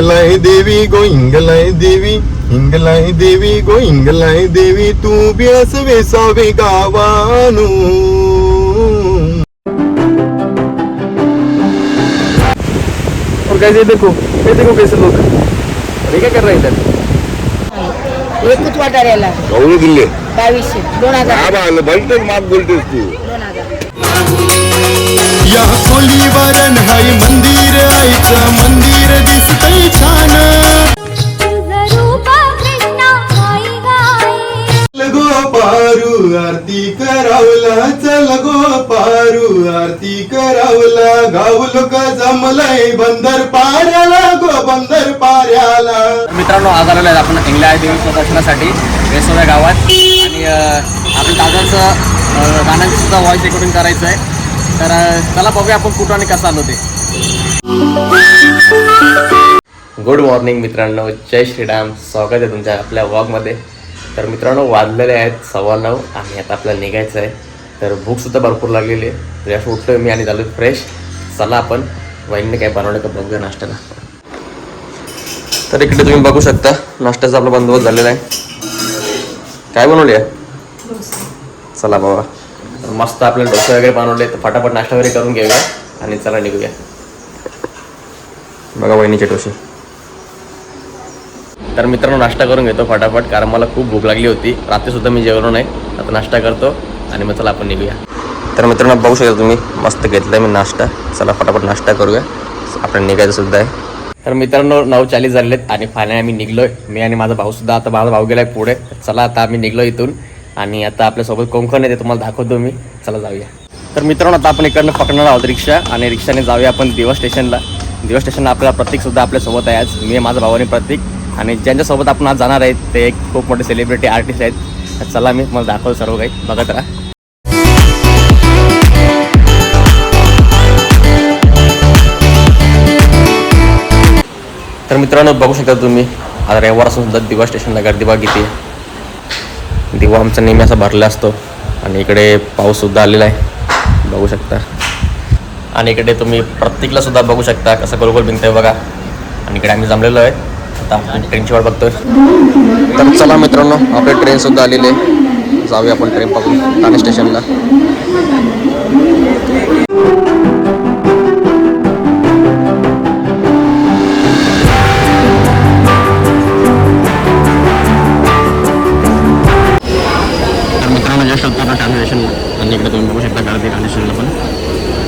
हिंगलाय देवी गो हिंगलाय देवी हिंगलाय देवी गो हिंगलाय देवी तू बी असवे सावे गावानू. और कैसे ये देखो ये देखो कैसे लोग। अरे क्या कर रहे हैं इधर? एकूच वाटाऱ्याला गवळी किल्ले बावीसशे दोन हजार. आबा भलतेच माप बोलतेस तू. दोन हजार. या खोलीवरण हाय मंदिर आईचं मंदिर दिसतय छान. गो पारू आरती करावला चल गो पारू आरती करावला. गाव लोक जमलय बंदर पाऱ्याला गो बंदर पाऱ्याला. मित्रांनो आज आलेलो आहे आपण इंग्लंड देवी दर्शनासाठी वेसोव्या गावात. आणि आपल्या दादाचं गाण्याचं सुद्धा व्हॉइस रेकॉर्डिंग करायचं आहे तर चला बघूया आपण कुठं आणि कसं आलो ते. गुड मॉर्निंग मित्रांनो. जय श्रीराम. स्वागत आहे तुमच्या आपल्या वॉकमध्ये तर मित्रांनो वाजलेले आहेत सव्वा नऊ. आणि आता आपल्याला निघायचं आहे. तर भूकसुद्धा भरपूर लागलेली आहे. तर याचं उठलो मी आणि झालो फ्रेश चला आपण. वहिनीने काय बनवलं का बघूया नाश्त्याला. तर इकडे तुम्ही बघू शकता. नाश्त्याचा आपला बंदोबस्त झालेला आहे. काय बनवले चला बाबा. तर मस्त आपल्याला डोसे वगैरे बनवले तर फटाफट नाश्ता वगैरे करून घेऊया आणि चला निघूया. बघा वहिनीचे डोसे. तर मित्रांनो नाश्ता करून घेतो फटाफट कारण मला खूप भूक लागली होती. रात्रीसुद्धा मी जेवलो नाही. आता नाश्ता करतो आणि मग चला आपण निघूया. तर मित्रांनो बघू शकता तुम्ही मस्त घेतलं मी नाश्ता. चला फटाफट नाश्ता करूया. आपण निघायचं सुद्धा आहे. तर मित्रांनो नऊ चाळीस झालेत आणि फायनली आम्ही निघलोय. मी आणि माझा भाऊ सुद्धा आता माझा भाऊ गेलाय पुढे. चला आता आम्ही निघलो इथून. आणि आता आपल्यासोबत कोंकण आहे ते तुम्हाला दाखवतो मी. चला जाऊया. तर मित्रांनो आता आपण इकडनं पकडणार आहोत रिक्षा आणि रिक्षाने जाऊया आपण दिवा स्टेशनला. दिवा स्टेशनला आपल्याला प्रतीकसुद्धा आपल्यासोबत आहे आज. मी माझा भाऊ आणि प्रतीक. आणि ज्यांच्यासोबत आपण आज जाणार आहेत ते एक खूप मोठे सेलिब्रिटी आर्टिस्ट आहेत. चला मी मला दाखवतो सर्व काही. बघत राहा तर मित्रांनो बघू शकता तुम्ही. आता रविवार असून सुद्धा दिवा स्टेशनला गर्दी बघा किती आहे. दिवा आमचा नेहमी असा भरला असतो. आणि इकडे पाऊससुद्धा आलेला आहे. बघू शकता. आणि इकडे तुम्ही प्रत्येकला सुद्धा बघू शकता कसं गोलगोल भिंत भिंगतंय बघा. आणि इकडे आम्ही जमलेलो आहे. आता आपण ट्रेनची वाट बघतोय. तर चला मित्रांनो आपली ट्रेनसुद्धा आलेली आहे. जाऊया आपण ट्रेन पकडून ठाणे स्टेशनला इकडे तुम्ही बघू शकता गर्दी ठाणे पण.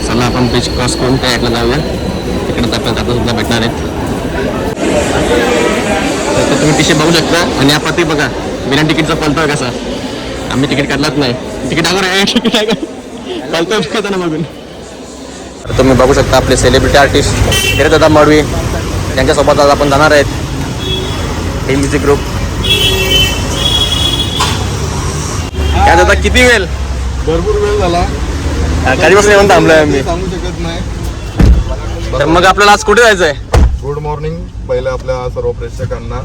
चला आपण ब्रिज क्रॉस करून त्या ॲटला जाऊया. तिकडे तर आपल्याला जातासुद्धा भेटणार आहेत. तर तुम्ही टिशे बघू शकता. आणि हा प्रतीक बघा बिना तिकीटचा पलतोय कसा? आम्ही तिकीट काढलाच नाही. तिकीट आहे तिकीट आहे पलतोय बघा ना बघून. तर तुम्ही बघू शकता आपले सेलिब्रिटी आर्टिस्ट हिरे दादा मडवी. त्यांच्यासोबत आज आपण जाणार आहेत. हे म्युझिक ग्रुप काय दादा किती वेळ? भरपूर वेळ झाला. कधीपासून येऊन थांबलोय आम्ही? सांगू शकत नाही. मग आपल्याला आज कुठे जायचंय? गुड मॉर्निंग पहिले आपल्या सर्व प्रेक्षकांना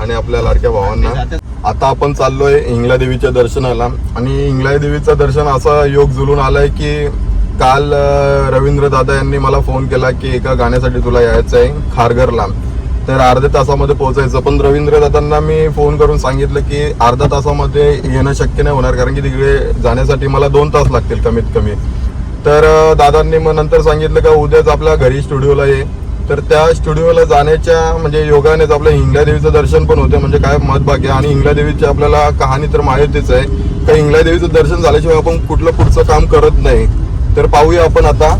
आणि आपल्या लाडक्या भावांना. आता आपण चाललोय इंगला देवीच्या दर्शनाला. आणि इंगला देवीचं दर्शन असा योग जुलून आलाय की काल रवींद्र दादा यांनी मला फोन केला की एका गाण्यासाठी तुला यायचं आहे खारघरला. तर अर्ध्या तासामध्ये पोहोचायचं. पण रवींद्र दादांना मी फोन करून सांगितलं की अर्ध्या तासामध्ये येणं शक्य नाही होणार कारण की तिकडे जाण्यासाठी मला दोन तास लागतील कमीत कमी. तर दादांनी मग नंतर सांगितलं का उद्याच आपल्या घरी स्टुडिओला ये. तर त्या स्टुडिओला जाण्याच्या म्हणजे योगानेच आपल्या हिंगलादेवीचं दर्शन पण होते म्हणजे काय महत्भाग्य आणि हिंगलादेवीची आपल्याला कहाणी तर माहितीच आहे का हिंगलादेवीचं दर्शन झाल्याशिवाय आपण कुठलं पुढचं काम करत नाही. तर पाहूया आपण आता.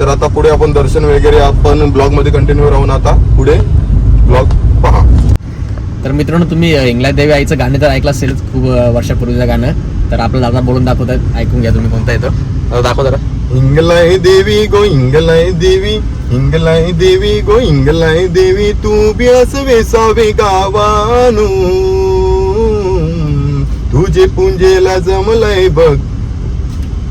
तर आता पुढे आपण दर्शन वगैरे आपण ब्लॉगमध्ये कंटिन्यू राहून आता. पुढे तर मित्रांनो तुम्ही इंग्लंड देवी आईचं गाणं तर ऐकलं असेल खूप वर्षापूर्वीचं गाणं. तर आपलं दादा बोलून दाखवतात ऐकून घ्या तुम्ही कोणता येतो दाखव जरा. हिंगलाय देवी गो हिंगलाय देवी हिंगलाय देवी गो हिंगलाय देवी तू बी असवे सावे गावानू। तुझे पुंजेला जमलंय बघ.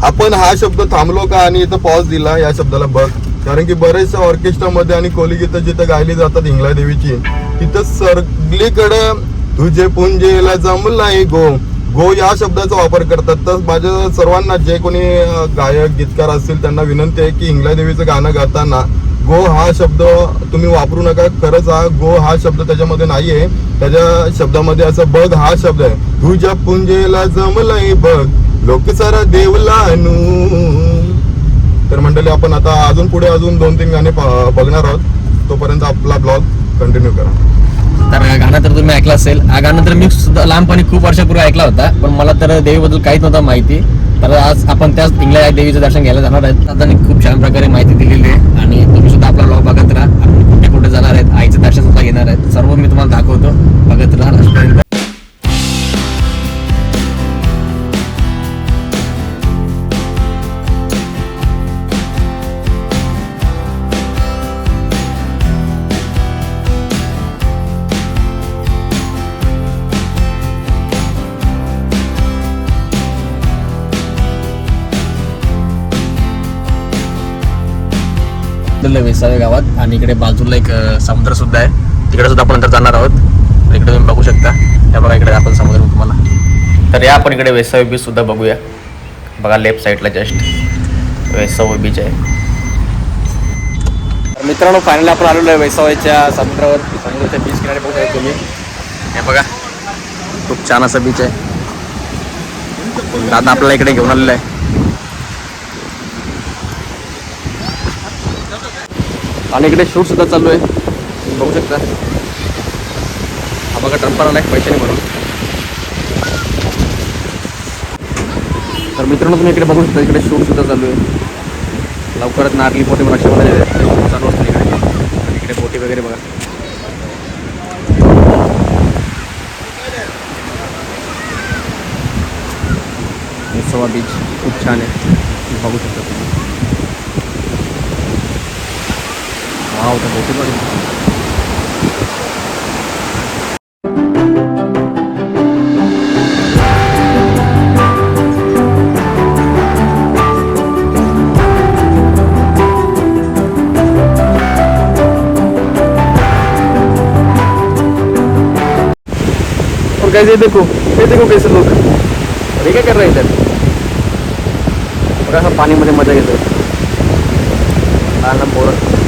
आपण हा शब्द थांबलो का? आणि इथं पॉज दिला. या शब्दाला बघ. कारण की बरेचशा ऑर्केस्ट्रामध्ये आणि कोलिगीत जिथं गायली जातात हिंगला देवीची तिथं सगळीकडं तुझे पुंजेला नाही गो. गो या शब्दाचा वापर करतात. तर माझ्या सर्वांना जे कोणी गायक गीतकार असतील त्यांना विनंती आहे की हिंगला देवीचं गाणं गाताना गो हा शब्द तुम्ही वापरू नका. खरंच हा गो हा शब्द त्याच्यामध्ये नाहीये. त्याच्या शब्दामध्ये असं बघ हा शब्द आहे. तुझ्या पुंजेला जमलंय बघ. लोक सारा देवला तर मंडळी आपण आता अजून पुढे अजून दोन तीन गाणे बघणार आहोत. तोपर्यंत आपला ब्लॉग कंटिन्यू करा. तर गाणं तर तुम्ही ऐकलं असेल. हा गाणं तर मी सुद्धा लहानपणी खूप वर्षापूर्वी ऐकला होता पण मला तर देवीबद्दल काहीच नव्हतं माहिती. तर आज आपण त्याच पिंगल्या देवीचं दर्शन घ्यायला जाणार आहेत. आता खूप छान प्रकारे माहिती दिलेली आहे. आणि तुम्ही सुद्धा आपला ब्लॉग बघत राहा. आपण कुठे कुठे जाणार आहेत आईचं दर्शन सुद्धा घेणार आहेत. सर्व मी तुम्हाला दाखवतो. बघत राहा. आपल्याला वेसावे गावात आणि इकडे बाजूला एक समुद्र सुद्धा आहे. तिकडे सुद्धा आपण नंतर जाणार आहोत. तर इकडे तुम्ही बघू शकता. त्या बघा इकडे आपण समुद्र तुम्हाला. तर या आपण इकडे वेसावे बीच सुद्धा बघूया. बघा लेफ्ट साईडला जस्ट वेसावे बीच आहे. मित्रांनो फायनल आपण आलेलो आहे वेसावाच्या समुद्रावर. समुद्राच्या बीच किनारे बघू शकता तुम्ही. हे बघा खूप छान असं बीच आहे. दादा आपल्याला इकडे घेऊन आलेलं आहे. आणि इकडे शूट सुद्धा चालू आहे. तुम्ही बघू शकता. हा बघा ट्रम्पर आला आहे पैशाने भरून. तर मित्रांनो तुम्ही इकडे बघू शकता इकडे शूट सुद्धा चालू आहे. लवकरच नारली पोटी रक्षामध्ये चालू असते इकडे. आणि इकडे बोटी वगैरे बघा. सवा बीच खूप छान आहे. बघू शकता तुम्ही. वाव त्या बोटी बघा और कैसे देखो ये देखो कैसे लोग अरे क्या कर रहे हैं इधर बघा हा पाणीमध्ये मजा घेतोय लहान पोरं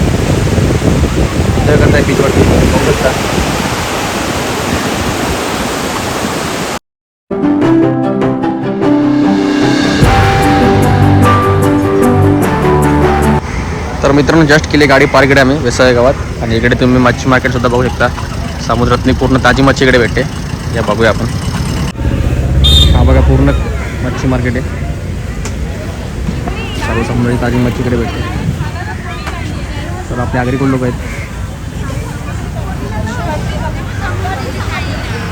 एन्जॉय करताय बीचवरती बघू शकता तर मित्रांनो जस्ट केली गाडी पार केली आम्ही वेसाळे गावात. आणि इकडे तुम्ही मच्छी मार्केटसुद्धा बघू शकता. समुद्रातली पूर्ण ताजी मच्छी इकडे भेटते. या बघूया आपण. हा बघा पूर्ण मच्छी मार्केट आहे. सर्व समुद्राची ताजी मच्छी इकडे भेटते. तर आपले आगरी कोण लोक आहेत बघू शकता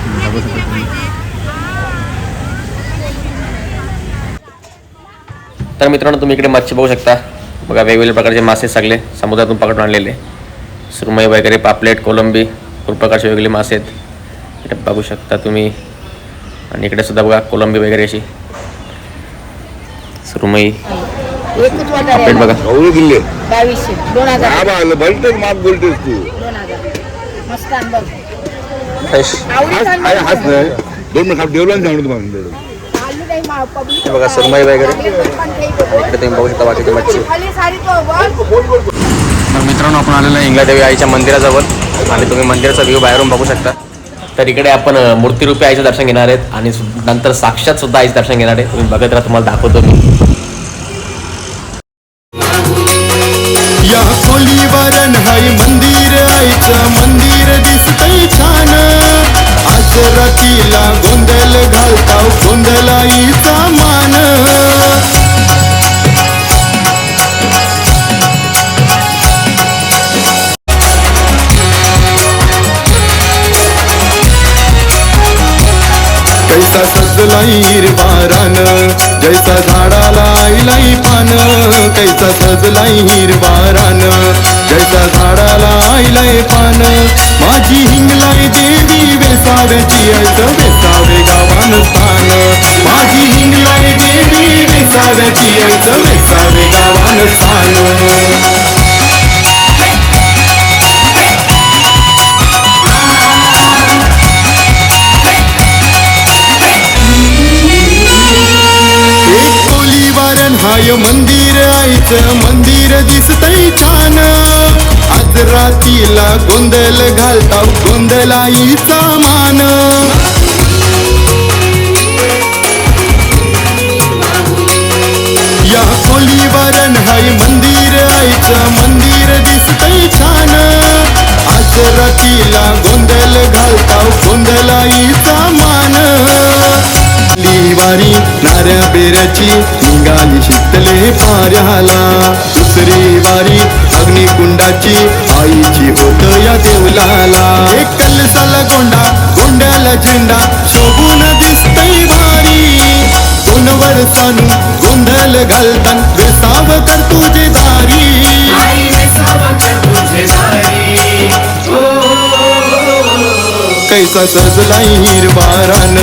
तुम्ही. तर मित्रांनो तुम्ही इकडे मच्छी बघू शकता. बघा वेगवेगळ्या प्रकारचे मासे सगळे समुद्रातून पकडून आणलेले. सुरमई वगैरे पापलेट कोलंबी खूप प्रकारचे वेगवेगळे मासे आहेत. इकडे बघू शकता तुम्ही. आणि इकडे सुद्धा बघा कोलंबी वगैरे अशी. सुरमई. एकच पापलेट बघा. बावीसशे दोन हजार. बोलतेस तू दोन हजार मस्त आण बघ फ्रेश. हाच नाही दोन मिनिट सांगतो तुम्हाला हे बघा सुरमई वगैरे. इकडे तुम्ही बघू शकता बाकीची मच्छी. तर मित्रांनो आपण आलेलो आहे इंगलादेवी आईच्या मंदिराजवळ. आणि तुम्ही मंदिराचा व्ह्यू बाहेरून बघू शकता. तर इकडे आपण मूर्तिरूपी आईचं दर्शन घेणार आहेत. आणि नंतर साक्षात सुद्धा आईचं दर्शन घेणार आहे. तुम्ही बघत राहा तुम्हाला दाखवतो मी. रातीला गोंधळ घालताव गोंधळाईचा मान. कैसा सजलाई हिरवारान जैसा झाडाला आईलाई पान कैसा सजलाई हिरवारान जैसा झाडा आईलाई पान. माझी हिंगलाई देवी वेसाव्याची ऐस वेसावे गावान स्थान. माझी हिंगलाई देवी वेसाव्याची ऐस वेसावे गावान स्थान. गोंधळ घालता गोंधळाईचा मान. या खोलीवर हाय मंदिर आईचं मंदिर दिसतंय छान. आज रातीला गोंधळ घालताव गोंधळाईचा मान. वारी नाऱ्या बेऱ्याची निघाली शितले पाऱ्याला. दुसरी वारी अग्निकुंडाची आईची होत या देवलाला. एक कलसाला गोंडा गोंड्याला झेंडा. शोभून दिसतय भारी. कोणवर सानू गोंधळ घालतान वेसाव कर तुझे दारी. जैसा सजलाय हिरवारान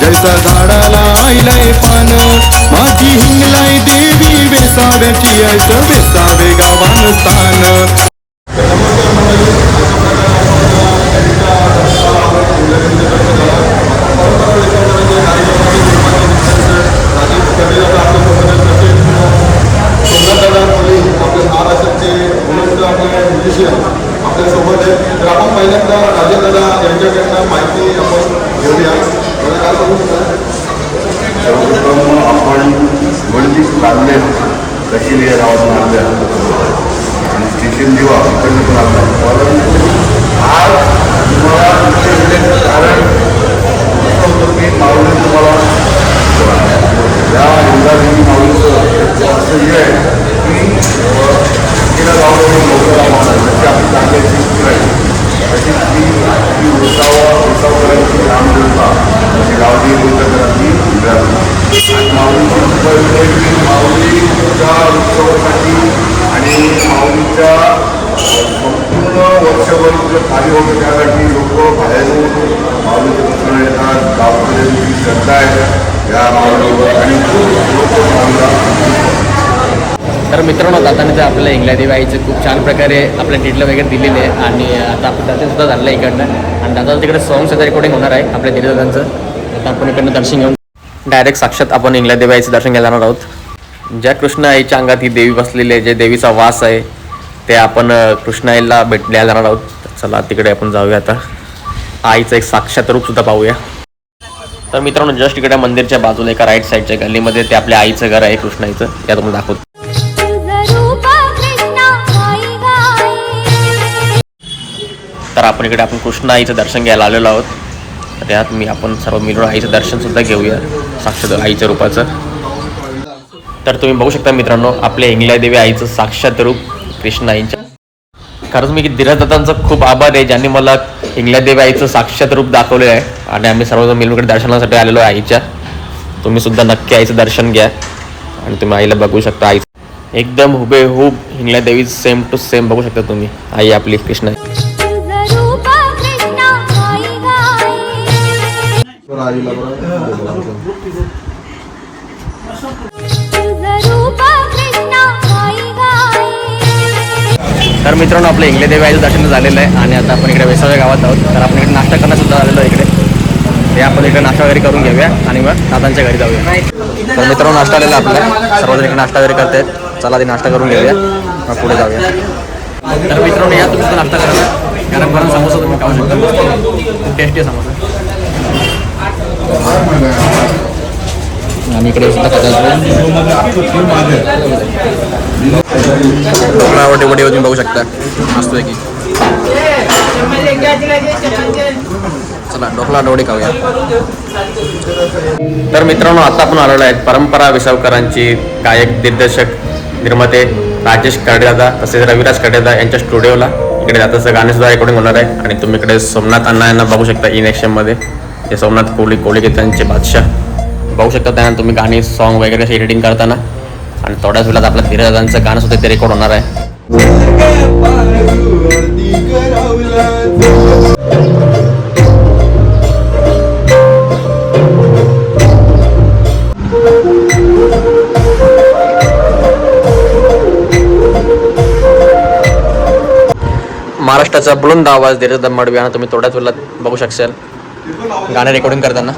जैसा झाडाला आईलाय पान माझी हिंगलाय देवी वेसाव्याची ऐस वेसावे गावान स्थान सोमनाथदादा कोळी आपले महाराष्ट्राचे उन्नत आपले म्युझिशियन आपल्यासोबत आहेत तर आपण पहिल्यांदा राजेदादा यांच्याकडनं माहिती आपण घेऊया मला काय सांगू शकता सर्वप्रथम आपण वणजीत लागले कशी या गावातून मारल्या आणि स्टेशन दिवा इकडनं पण आणला परंतु आज तुम्हाला इथे कारण असं होतं की माऊली तुम्हाला या इंद्रादेवी माऊलीचं असं हे आहे की तिला गावामध्ये लोकं राहणार जशी आपली चांगल्याची स्थिर आहे तशी ती ती उसावा उसावकरांची रामदेवता अशी गावठी बोलताकरांची इंद्रादेवी आणि माऊलीची कृपा माऊलीच्या उत्सवासाठी आणि माऊलीच्या संपूर्ण वर्षभर जे कार्य होतं त्यासाठी लोक बाहेरून माऊलीचे दर्शन येतात गावकऱ्यांची श्रद्धा आहे या माऊलीवर आणि खूप लोक माऊलीला तर मित्रांनो दादाने तर आपल्या इंग्लंदेवी आईचं खूप छान प्रकारे आपल्या डिटेल वगैरे दिलेले आहे. आणि आता आपण दर्शन सुद्धा झालं आहे इकडनं. आणि दादा तिकडे सॉंग्स रेकॉर्डिंग होणार आहे आपल्या धीरे दादांचं. आता आपण इकडनं दर्शन घेऊन डायरेक्ट साक्षात आपण इंग्लंदेवी आईचं दर्शन घ्यायला जाणार आहोत. ज्या कृष्ण आईच्या अंगात ही देवी बसलेली आहे जे देवीचा वास आहे ते आपण अं, कृष्ण आईला भेट द्यायला जाणार आहोत. चला तिकडे आपण जाऊया आता. आईचं एक साक्षात रूप सुद्धा पाहूया. तर मित्रांनो जस्ट इकडे मंदिरच्या बाजूला एका राईट साईडच्या गल्लीमध्ये ते आपल्या आईचं घर आहे कृष्णाईचं. या तुम्हाला दाखवतो. तर आपण इकडे आपण कृष्ण आईचं दर्शन घ्यायला आलेलो आहोत. तर त्यात मी आपण सर्व मिळून आईचं दर्शन सुद्धा घेऊया. साक्षात आईच्या रूपाचं. तर तुम्ही बघू शकता मित्रांनो आपल्या इंग्लदेवी आईचं साक्षात रूप कृष्ण आईच्या खरंच मी धीरदादांचं खूप आभार आहे ज्यांनी मला इंग्लदेवी आईचं साक्षात रूप दाखवलेलं आहे. आणि आम्ही सर्वजण मिळून दर्शनासाठी आलेलो आहे आईच्या. तुम्ही सुद्धा नक्की आईचं दर्शन घ्या. आणि तुम्ही आईला बघू शकता आई एकदम हुबेहूब हिंगल्यादेवी सेम टू सेम बघू शकता तुम्ही. आई आपली कृष्ण गाई तर आईला तर मित्रांनो आपलं इंग्लदेवी आईचं दर्शन झालेलं आहे आणि आता आपण इकडे वेसाव्या गावात आहोत. तर आपण इकडे नाश्ता करण्यासुद्धा आलेलो आहे इकडे. ते आपण इकडे नाश्ता वगैरे करून घेऊया आणि मग दादांच्या घरी जाऊया. तर मित्रांनो नाश्ता आलेला आहे आपला. सर्वजण इकडे नाश्ता वगैरे करतायत चला ते नाश्ता करून घेऊया. मग पुढे जाऊया. तर मित्रांनो या तुम्ही नाश्ता करायला कारण गरम समोसा तुम्ही खाऊ शकता. खूप टेस्टी आहे समोसा. आणि इकडे सुद्धा ढोकळा वडे वडे तुम्ही बघू शकता. मस्त आहे की चला ढोकला वडे खाऊया. तर मित्रांनो आता आपण आलेलो आहे परंपरा विसावकरांची गायक दिग्दर्शक निर्माते राजेश कर्डेदादा तसेच रविराज कर्डेदा यांच्या स्टुडिओला. इकडे जाताचं गाणे सुद्धा रेकॉर्डिंग होणार आहे. आणि तुम्ही इकडे सोमनाथ अण्णा यांना बघू शकता इन ॲक्शनमध्ये ते सोमनाथ कोहली कोहली गीतांचे बादशाह. बघू शकता त्यांना तुम्ही गाणी सॉन्ग वगैरे असे एडिटिंग करताना. आणि थोड्याच वेळात आपल्या धीरजांचं गाणं सुद्धा ते रेकॉर्ड होणार आहे. महाराष्ट्राचा बुलंद आवाज धीरज दमडवी आणि तुम्ही थोड्याच वेळात बघू शकशाल. गाणं रेकॉर्डिंग करताना.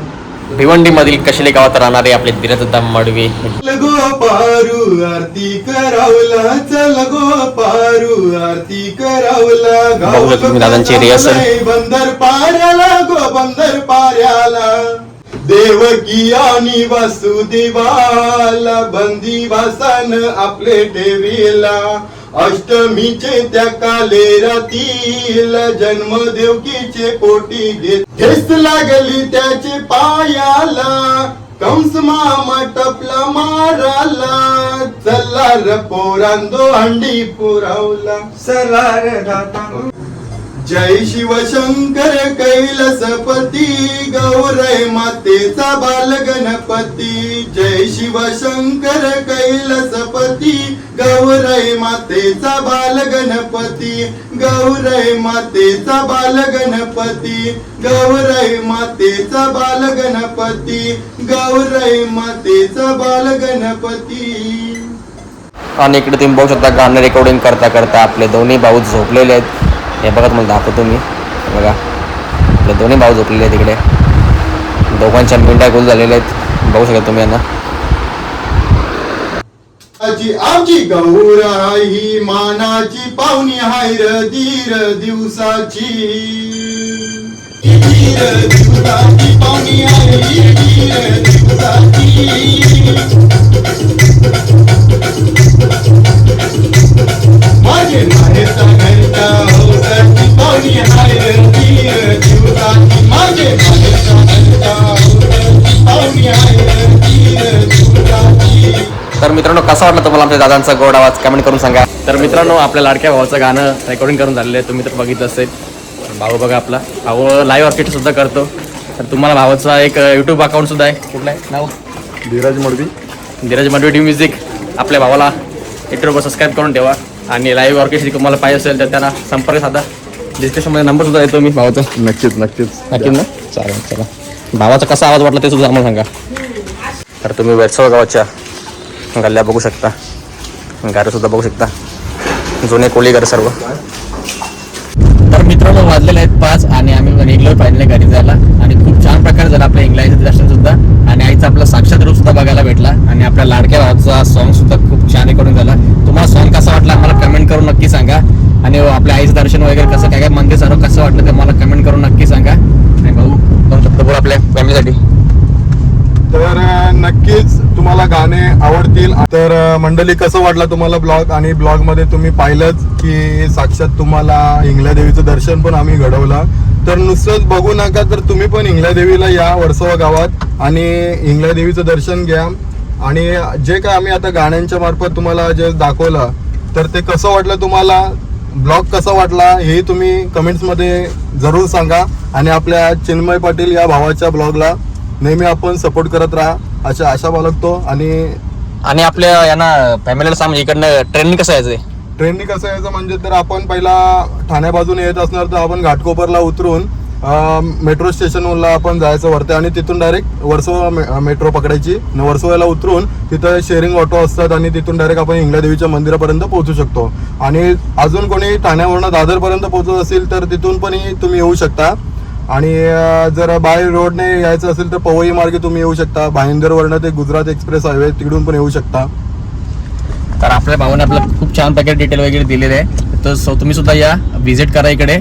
भिवंडी मधील कशेले गावात राहणारे आपले दिनदत्ता मडवी. लगो पारू आरती करावला चल गो पारू आरती करावला. बघू शकता दादांची rehearsal. बंदर पाऱ्याला गो बंदर पाऱ्याला. देवकी आणि वासुदेवाला बंदी वासन आपले ठेवीला. अष्टमीचे त्या काले रातील जन्म देवकीचे पोटी घेत ठेस लागली त्याचे पायाला. कंस मामा टपला माराला. चल्ला र पोरांदो हंडी पुरावला. सरार जय शिवशंकर कैलसपती. मातेचा बाल गणपती. जय शिवशंकर कैलसपती. गौरय मातेचा बाल गणपती. गौरय मातेचा बाल गणपती. गौरय मातेचा बाल गणपती. गौरय मातेचा बाल गणपती. आणि इकडे तुम्ही बघू शकता गाणं रेकॉर्डिंग करता करता आपले दोन्ही भाऊ झोपलेले आहेत. हे बघा तुम्हाला दाखवतो मी. बघा. आपले दोन्ही भाऊ झोपलेले आहेत इकडे. दोघांच्या मिंड्या गोल झालेल्या आहेत. बघू शकता तुम्ही यांना. आमची गौर ही मानाची पाहुणी हाय र धीर दिवसाची. दिवसाची पाहुणी हाय धीर दिवसाची. माझे माहेरचा घरचा होसाची पाहुणी हाय र धीर तर मित्रांनो कसा वाटला तुम्हाला आमच्या दादांचा गोड आवाज? कमेंट करून सांगा. तर मित्रांनो आपल्या लाडक्या भावाचं गाणं रेकॉर्डिंग करून झालेलं आहे. तुम्ही तर बघितलं असेल. भाऊ बघा आपला. भाऊ लाईव्ह ऑर्केस्ट्रा सुद्धा करतो. तर तुम्हाला भावाचा एक यूट्यूब अकाउंट सुद्धा आहे. कुठलं आहे? नाव? धीरज मडवी. धीरज मडवी म्युझिक आपल्या भावाला यूट्यूबवर सबस्क्राईब करून ठेवा. आणि लाईव्ह ऑर्केस्ट्रा तुम्हाला पाहिजे असेल तर त्यांना संपर्क साधा. डिस्क्रिप्शनमध्ये नंबर सुद्धा देतो मी. भावाचा. नक्कीच नक्कीच. नक्की ना? चालेल चला. भावाचा कसा आवाज वाटला ते सुद्धा आम्हाला सांगा. तर तुम्ही वेरसळ गावाच्या गल्ल्या बघू शकता. घरं सुद्धा बघू शकता. जुने कोळी घर सर्व. तर मित्रांनो वाजलेले आहेत पाच आणि आम्ही निघलो फायनली घरी जायला. आणि खूप छान प्रकारे झालं आपल्या इंग्लंडचं दर्शन सुद्धा. आणि आईचा आपला साक्षात रूप सुद्धा बघायला भेटला. आणि आपल्या लाडक्या भावाचा सॉन्ग सुद्धा खूप छान रेकॉर्डिंग झाला तुम्हाला सॉन्ग कसा वाटला आम्हाला कमेंट करून नक्की सांगा आणि आपल्या आईचं दर्शन वगैरे कसं काय काय मंदिर सर्व कसं वाटलं ते मला कमेंट करून नक्की सांगा. आणि भाऊ दोन शब्द आपल्या फॅमिलीसाठी तर नक्कीच तुम्हाला गाणे आवडतील. तर मंडळी कसं वाटलं तुम्हाला ब्लॉग? आणि ब्लॉगमध्ये तुम्ही पाहिलंच की साक्षात तुम्हाला इंगल्या देवीचं दर्शन पण आम्ही घडवलं. तर नुसतंच बघू नका तर तुम्ही पण इंगल्या देवीला या वर्सोवा गावात. आणि इंगल्या देवीचं दर्शन घ्या. आणि जे काय आम्ही आता गाण्यांच्या मार्फत तुम्हाला जे दाखवलं तर ते कसं वाटलं तुम्हाला? ब्लॉग कसा वाटला हे तुम्ही कमेंट्समध्ये जरूर सांगा. आणि आपल्या चिन्मय पाटील या भावाच्या ब्लॉगला नेहमी आपण सपोर्ट करत राहा अशा आशा बाळगतो. आणि आणि आपल्या यांना फॅमिलीला सांग इकडनं ट्रेनिंग कसं यायचं ट्रेननी कसं यायचं म्हणजे तर आपण पहिला ठाण्या बाजूने येत असणार तर आपण घाटकोपरला उतरून मेट्रो स्टेशनला आपण जायचं वरते आणि तिथून डायरेक्ट वर्सोवा मेट्रो पकडायची. आणि उतरून तिथं शेअरिंग ऑटो असतात आणि तिथून डायरेक्ट आपण इंगलादेवीच्या मंदिरापर्यंत पोहोचू शकतो. आणि अजून कोणी ठाण्यावरून दादरपर्यंत पोहोचत असेल तर तिथून पण तुम्ही येऊ शकता. आणि जर बाय रोडने यायचं असेल तर पवई मार्गे तुम्ही येऊ शकता. भाईंदरवरनं ते गुजरात एक्सप्रेस हायवे तिकडून पण येऊ शकता. तर आपल्या भावाने आपलं खूप छान प्रकारे डिटेल वगैरे दिलेले आहे. तर सो तुम्ही सुद्धा या व्हिजिट करा इकडे.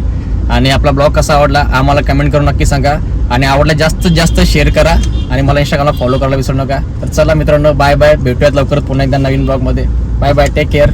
आणि आपला ब्लॉग कसा आवडला आम्हाला कमेंट करून नक्की सांगा. आणि आवडला जास्तीत जास्त शेअर करा. आणि मला इंस्टाग्रामला फॉलो करायला विसरू नका. तर चला मित्रांनो बाय बाय भेटूयात लवकर पुन्हा एकदा नवीन ब्लॉगमध्ये बाय बाय टेक केअर